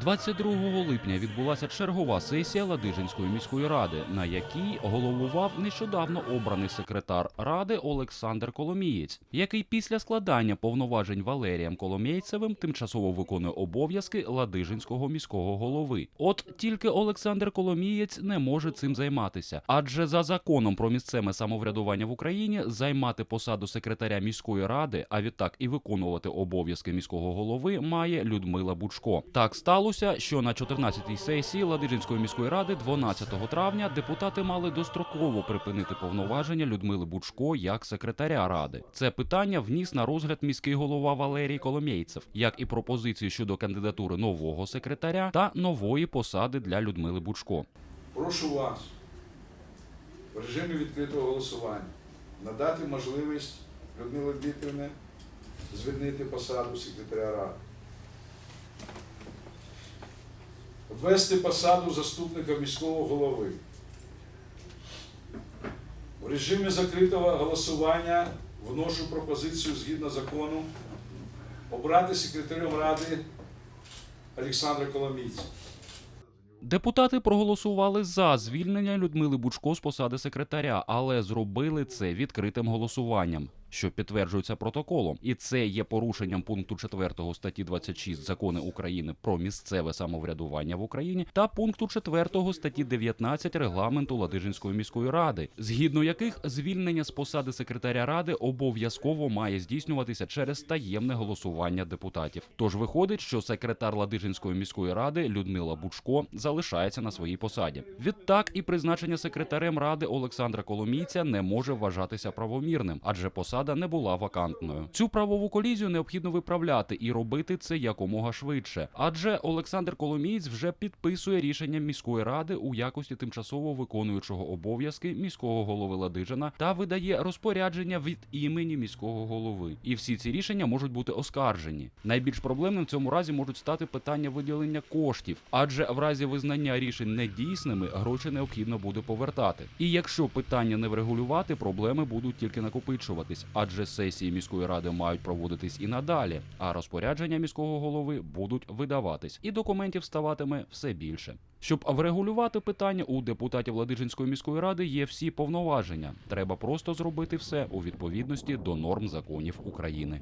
22 липня відбулася чергова сесія Ладижинської міської ради, на якій головував нещодавно обраний секретар ради Олександр Коломієць, який після складання повноважень Валерієм Коломійцевим тимчасово виконує обов'язки Ладижинського міського голови. От тільки Олександр Коломієць не може цим займатися, адже за законом про місцеве самоврядування в Україні займати посаду секретаря міської ради, а відтак і виконувати обов'язки міського голови, має Людмила Бучко. Так сталося, що на 14-й сесії Ладижинської міської ради 12 травня депутати мали достроково припинити повноваження Людмили Бучко як секретаря ради. Це питання вніс на розгляд міський голова Валерій Коломєйцев, як і пропозиції щодо кандидатури нового секретаря та нової посади для Людмили Бучко. Прошу вас в режимі відкритого голосування надати можливість Людмилі Дмитрівні звільнити посаду секретаря ради. Ввести посаду заступника міського голови. В режимі закритого голосування вношу пропозицію згідно закону обрати секретарем ради Олександра Коломійця. Депутати проголосували за звільнення Людмили Бучко з посади секретаря, але зробили це відкритим голосуванням. Що підтверджується протоколом, і це є порушенням пункту 4 статті 26 закону України про місцеве самоврядування в Україні та пункту 4 статті 19 регламенту Ладижинської міської ради, згідно яких звільнення з посади секретаря ради обов'язково має здійснюватися через таємне голосування депутатів. Тож виходить, що секретар Ладижинської міської ради Людмила Бучко залишається на своїй посаді. Відтак і призначення секретарем ради Олександра Коломійця не може вважатися правомірним, адже посада не була вакантною. Цю правову колізію необхідно виправляти і робити це якомога швидше. Адже Олександр Коломієць вже підписує рішення міської ради у якості тимчасово виконуючого обов'язки міського голови Ладижина та видає розпорядження від імені міського голови. І всі ці рішення можуть бути оскаржені. Найбільш проблемним в цьому разі можуть стати питання виділення коштів, адже в разі визнання рішень недійсними гроші необхідно буде повертати. І якщо питання не врегулювати, проблеми будуть тільки накопичуватись, адже сесії міської ради мають проводитись і надалі, а розпорядження міського голови будуть видаватись, і документів ставатиме все більше. Щоб врегулювати питання, у депутатів Ладижинської міської ради є всі повноваження. Треба просто зробити все у відповідності до норм законів України.